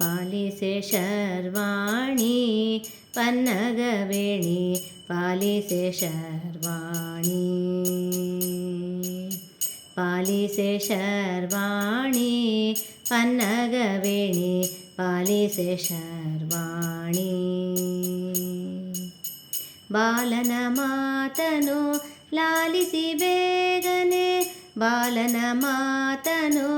ಪಾಲಿಸೆ ಶರ್ವಾಣಿ ಪನ್ನಗವೇಣಿ ಪಾಲಿಸೆ ಶರ್ವಾಣಿ ಪಾಲಿಸೆ ಶರ್ವಾಣಿ ಪನ್ನಗವೇಣಿ ಪಾಲಿಸೆ ಶರ್ವಾಣಿ ಬಾಲನ ಮಾತನು ಲಾಲಿಸಿ ಬೇಗನೆ ಬಾಲನ ಮಾತನು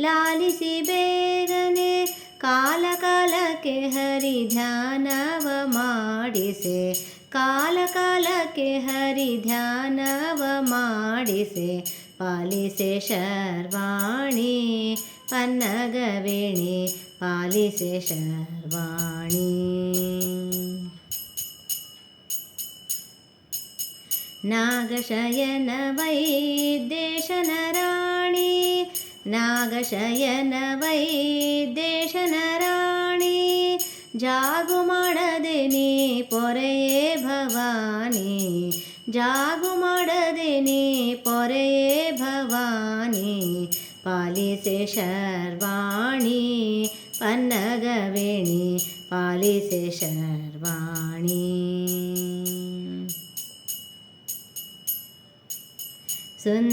ಲಾಲಿಸಿ ಬೇಗನೆ ಕಾಲ ಕಾಲಕ್ಕೆ ಹರಿ ಧ್ಯಾನವ ಮಾಡಿಸೆ ಕಾಲ ಕಾಲಕ್ಕೆ ಹರಿ ಧ್ಯಾನವ ಮಾಡಿಸೆ ಪಾಲಿಸೆ ಶರ್ವಾಣಿ ಪನ್ನಗವೇಣಿ ಪಾಲಿಸೆ ಶರ್ವಾಣಿ ನಾಗಶಯನ ವೈದೇಶನ ರಾಣಿ ನಾಗಶಯನ ವೈದೇಶನ ರಾಣಿ ಜಾಗು ಮಾಡದೆ ನೀ ಪೊರೆಯೇ ಭವಾನಿ ಜಾಗು ಮಾಡದೆ ನೀ ಪೊರೆಯೇ ಭವಾನಿ ಪಾಲಿಸೆ ಶರ್ವಾಣಿ ಪನ್ನಗವೇಣಿ ಪಾಲಿಸೆ ಶರ್ವಾಣಿ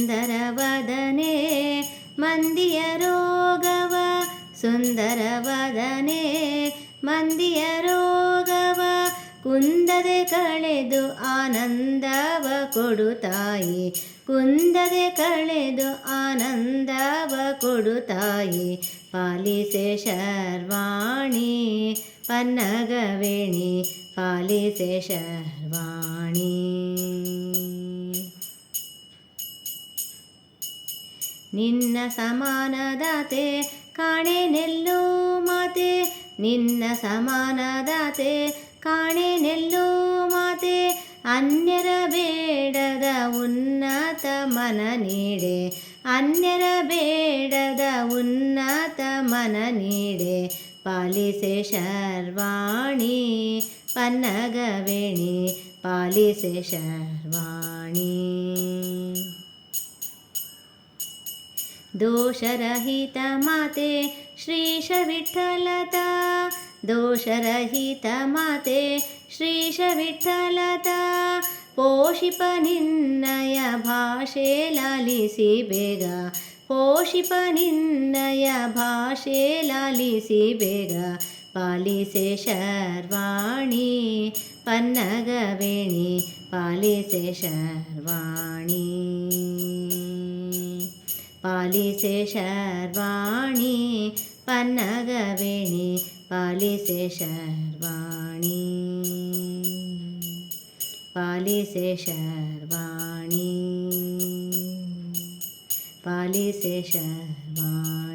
ಸುಂದರವದನೆ ಮಂದಿಯ ರೋಗವ ಸುಂದರವದನೆ ಮಂದಿಯ ರೋಗವ ಕುಂದದೆ ಕಳೆದು ಆನಂದವ ಕೊಡು ತಾಯಿ. ಕುಂದದೆ ಕಳೆದು ಆನಂದವ ಕೊಡು ತಾಯಿ. ಪಾಲಿಸೆ ಶರ್ವಾಣಿ, ಪನ್ನಗವೇಣಿ. ಪಾಲಿಸೆ ಶರ್ವಾಣಿ. ನಿನ್ನ ಸಮಾನದಾತೆ, ಕಾಣೆ ನೆಲ್ಲೋ ಮಾತೆ. ನಿನ್ನ ಸಮಾನದಾತೆ, ಕಾಣೆ ನೆಲ್ಲೋ ಮಾತೆ. ಅನ್ಯರ ಬೇಡದ ಉನ್ನತ ಮನ ನೀಡೆ. ಅನ್ಯರ ಬೇಡದ ಉನ್ನತ ಮನ ನೀಡೆ. ಪಾಲಿಸೆ ಶರ್ವಾಣಿ, ಪನ್ನಗವೇಣಿ. ಪಾಲಿಸೆ ಶರ್ವಾಣಿ. दोषरहितमते श्रीशविठ्ठलता। दोषरहितमते श्रीशविठ्ठलता। पोषिपनिन्दय भाषे लालिसि बेगा पोषिपनिन्दय भाषे लालिसि बेग पालिसे शर्वाणि पन्नगवेणि। पालिसे शर्वाणि। പാലിസെ ശർവാണി പന്നകവേണി പാലിസെ ശർവാണി പാലിസെ ശർവാണി ശർവാണി